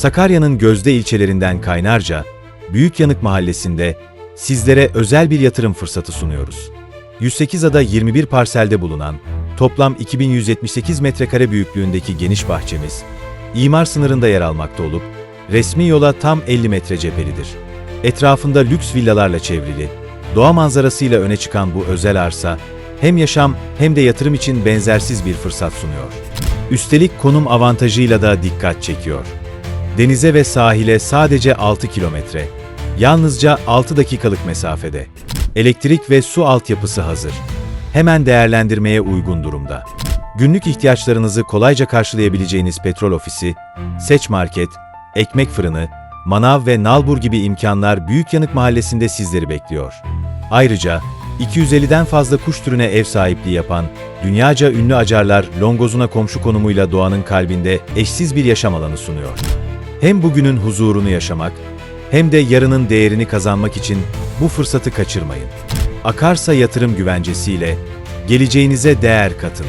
Sakarya'nın Gözde ilçelerinden Kaynarca, Büyükyanık Mahallesi'nde sizlere özel bir yatırım fırsatı sunuyoruz. 108 ada 21 parselde bulunan toplam 2178 metrekare büyüklüğündeki geniş bahçemiz, imar sınırında yer almakta olup, resmi yola tam 50 metre cephelidir. Etrafında lüks villalarla çevrili, doğa manzarasıyla öne çıkan bu özel arsa, hem yaşam hem de yatırım için benzersiz bir fırsat sunuyor. Üstelik konum avantajıyla da dikkat çekiyor. Denize ve sahile sadece 6 kilometre. Yalnızca 6 dakikalık mesafede. Elektrik ve su altyapısı hazır. Hemen değerlendirmeye uygun durumda. Günlük ihtiyaçlarınızı kolayca karşılayabileceğiniz petrol ofisi, seç market, ekmek fırını, manav ve nalbur gibi imkanlar Büyükyanık Mahallesi'nde sizleri bekliyor. Ayrıca 250'den fazla kuş türüne ev sahipliği yapan dünyaca ünlü acarlar Longozuna komşu konumuyla doğanın kalbinde eşsiz bir yaşam alanı sunuyor. Hem bugünün huzurunu yaşamak hem de yarının değerini kazanmak için bu fırsatı kaçırmayın. Akarsa yatırım güvencesiyle geleceğinize değer katın.